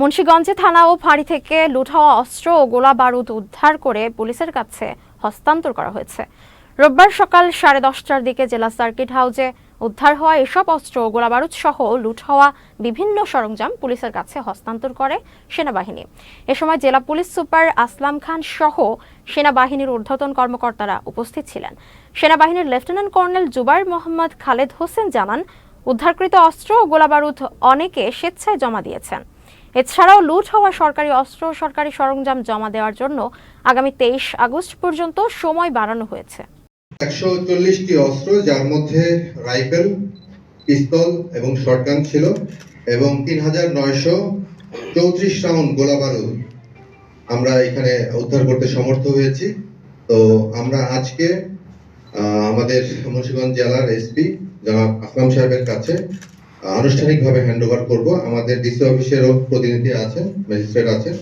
মুন্সীগঞ্জে থানা ও ফাঁড়ি থেকে লুট হওয়া অস্ত্র ও গোলা বারুদ উদ্ধার করে পুলিশের কাছে হস্তান্তর করা হয়েছে। রোববার সকাল সাড়ে দশটার দিকে জেলা সার্কিট হাউসে উদ্ধার হওয়া এসব অস্ত্র ও গোলা বারুদ সহ লুট হওয়া বিভিন্ন সরঞ্জাম পুলিশের কাছে হস্তান্তর করে সেনাবাহিনী। এ সময় জেলা পুলিশ সুপার আসলাম খান সহ সেনাবাহিনীর ঊর্ধ্বতন কর্মকর্তারা উপস্থিত ছিলেন। সেনাবাহিনীর লেফটেন্যান্ট কর্নেল জুবাইর মোহাম্মদ খালেদ হোসেন জানান, উদ্ধারকৃত অস্ত্র ও গোলাবারুদ অনেকে স্বেচ্ছায় জমা দিয়েছেন। এছাড়াও লুট হওয়া সরকারি অস্ত্র সরকারি সরঞ্জাম জমা দেওয়ার জন্য আগামী তেইশ আগস্ট পর্যন্ত সময় বাড়ানো হয়েছে। একশো চল্লিশটি অস্ত্র, যার মধ্যে রাইফেল, পিস্তল এবং শটগান ছিল এবং তিন হাজার নয়শো চৌত্রিশ রাউন্ড গোলা বারুদ আমরা এখানে উদ্ধার করতে সমর্থ হয়েছি। তো আমরা আজকে আমাদের মুন্সিগঞ্জ জেলার এসপি জনাব আসলাম সাহেবের কাছে আনুষ্ঠানিকভাবে হ্যান্ড ওভার করব। আমাদের ডিসি অফিসেরও প্রতিনিধি আছেন ম্যাজিস্ট্রেট আছেন।